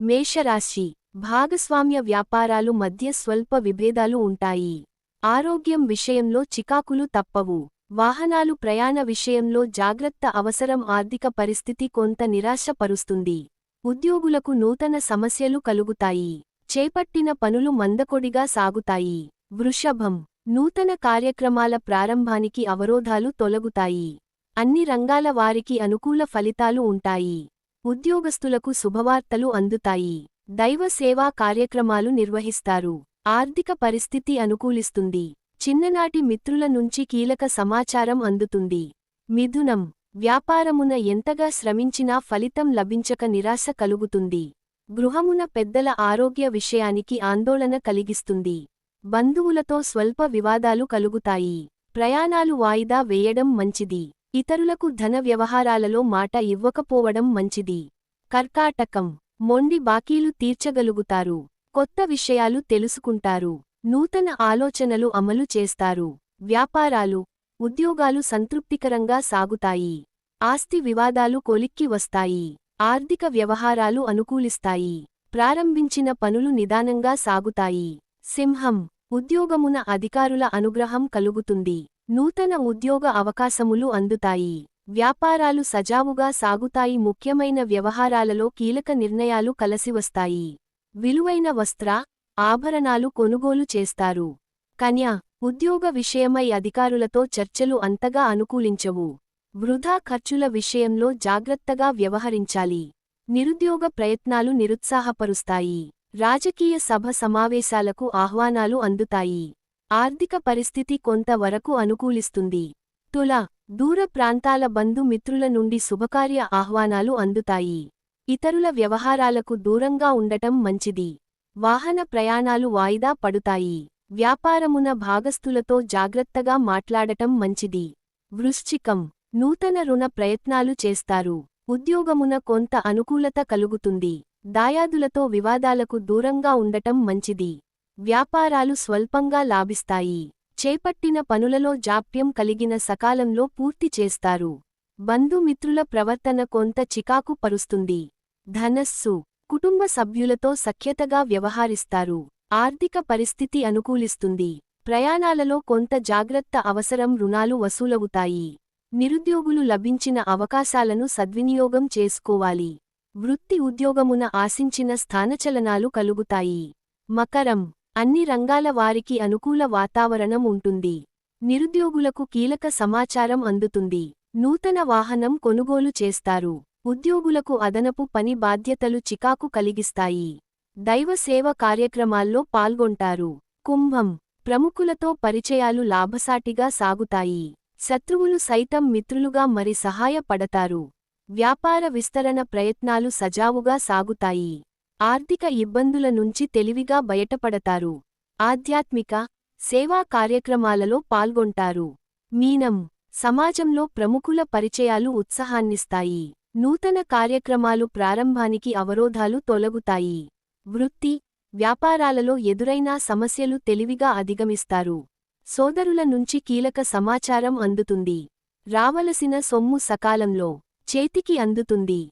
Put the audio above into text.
మేషరాశి. భాగస్వామ్య వ్యాపారాలు మధ్య స్వల్ప విభేదాలు ఉంటాయి. ఆరోగ్యం విషయంలో చికాకులు తప్పవు. వాహనాలు ప్రయాణ విషయంలో జాగ్రత్త అవసరం ఆర్థిక పరిస్థితి కొంత నిరాశపరుస్తుంది. ఉద్యోగులకు నూతన సమస్యలు కలుగుతాయి. చేపట్టిన పనులు మందకొడిగా సాగుతాయి. వృషభం. నూతన కార్యక్రమాల ప్రారంభానికి అవరోధాలు తొలగుతాయి. అన్ని రంగాల వారికి అనుకూల ఫలితాలు ఉంటాయి. ఉద్యోగస్తులకు శుభవార్తలు అందుతాయి. దైవ సేవా కార్యక్రమాలు నిర్వహిస్తారు. ఆర్థిక పరిస్థితి అనుకూలిస్తుంది. చిన్ననాటి మిత్రుల నుంచి కీలక సమాచారం అందుతుంది. మిథునం. వ్యాపారమున ఎంతగా శ్రమించినా ఫలితం లభించక నిరాశ కలుగుతుంది. గృహమున పెద్దల ఆరోగ్య విషయానికి ఆందోళన కలిగిస్తుంది. బంధువులతో స్వల్ప వివాదాలు కలుగుతాయి. ప్రయాణాలు వాయిదా వేయడం మంచిది. ఇతరులకు ధన వ్యవహారాలలో మాట ఇవ్వకపోవడం మంచిది. కర్కాటకం. మొండి బాకీలు తీర్చగలుగుతారు. కొత్త విషయాలు తెలుసుకుంటారు. నూతన ఆలోచనలు అమలు చేస్తారు. వ్యాపారాలు ఉద్యోగాలు సంతృప్తికరంగా సాగుతాయి. ఆస్తి వివాదాలు కొలిక్కి వస్తాయి. ఆర్థిక వ్యవహారాలు అనుకూలిస్తాయి. ప్రారంభించిన పనులు నిదానంగా సాగుతాయి. సింహం. ఉద్యోగమున అధికారుల అనుగ్రహం కలుగుతుంది. నూతన ఉద్యోగ అవకాశములు అందుతాయి. వ్యాపారాలు సజావుగా సాగుతాయి. ముఖ్యమైన వ్యవహారాలలో కీలక నిర్ణయాలు కలసివస్తాయి. విలువైన వస్త్ర ఆభరణాలు కొనుగోలు చేస్తారు. కన్య ఉద్యోగ విషయమై అధికారులతో చర్చలు అంతగా అనుకూలించవు. వృధా ఖర్చుల విషయంలో జాగ్రత్తగా వ్యవహరించాలి. నిరుద్యోగ ప్రయత్నాలు నిరుత్సాహపరుస్తాయి. రాజకీయ సభ సమావేశాలకు ఆహ్వానాలు అందుతాయి. ఆర్థిక పరిస్థితి కొంతవరకు అనుకూలిస్తుంది. తుల దూర ప్రాంతాల బంధుమిత్రుల నుండి శుభకార్య ఆహ్వానాలు అందుతాయి. ఇతరుల వ్యవహారాలకు దూరంగా ఉండటం మంచిది. వాహన ప్రయాణాలు వాయిదా పడుతాయి. వ్యాపారమున భాగస్థులతో జాగ్రత్తగా మాట్లాడటం మంచిది. వృశ్చికం నూతన రుణ ప్రయత్నాలు చేస్తారు. ఉద్యోగమున కొంత అనుకూలత కలుగుతుంది. దాయాదులతో వివాదాలకు దూరంగా ఉండటం మంచిది. వ్యాపారాలు స్వల్పంగా లాభిస్తాయి. చేపట్టిన పనులలో జాప్యం కలిగిన సకాలంలో పూర్తి చేస్తారు. బంధుమిత్రుల ప్రవర్తన కొంత చికాకు పరుస్తుంది. ధనస్సు కుటుంబ సభ్యులతో సఖ్యతగా వ్యవహరిస్తారు. ఆర్థిక పరిస్థితి అనుకూలిస్తుంది. ప్రయాణాలలో కొంత జాగ్రత్త అవసరం రుణాలు వసూలవుతాయి. నిరుద్యోగులు లభించిన అవకాశాలను సద్వినియోగం చేసుకోవాలి. వృత్తి ఉద్యోగమున ఆశించిన స్థానచలనాలు కలుగుతాయి. మకరం అన్ని రంగాల వారికి అనుకూల వాతావరణం ఉంటుంది. నిరుద్యోగులకు కీలక సమాచారం అందుతుంది. నూతన వాహనం కొనుగోలు చేస్తారు. ఉద్యోగులకు అదనపు పని బాధ్యతలు చికాకు కలిగిస్తాయి. దైవసేవ కార్యక్రమాల్లో పాల్గొంటారు. కుంభం ప్రముఖులతో పరిచయాలు లాభసాటిగా సాగుతాయి. శత్రువులు సైతం మిత్రులుగా మరి సహాయపడతారు. వ్యాపార విస్తరణ ప్రయత్నాలు సజావుగా సాగుతాయి. ఆర్థిక ఇబ్బందుల నుంచి తెలివిగా బయటపడతారు. ఆధ్యాత్మిక సేవా కార్యక్రమాలలో పాల్గొంటారు. మీనం సమాజంలో ప్రముఖుల పరిచయాలు ఉత్సాహాన్నిస్తాయి. నూతన కార్యక్రమాలు ప్రారంభానికి అవరోధాలు తొలగుతాయి. వృత్తి వ్యాపారాలలో ఎదురైనా సమస్యలు తెలివిగా అధిగమిస్తారు. సోదరుల నుంచి కీలక సమాచారం అందుతుంది. రావలసిన సొమ్ము సకాలంలో చేతికి అందుతుంది.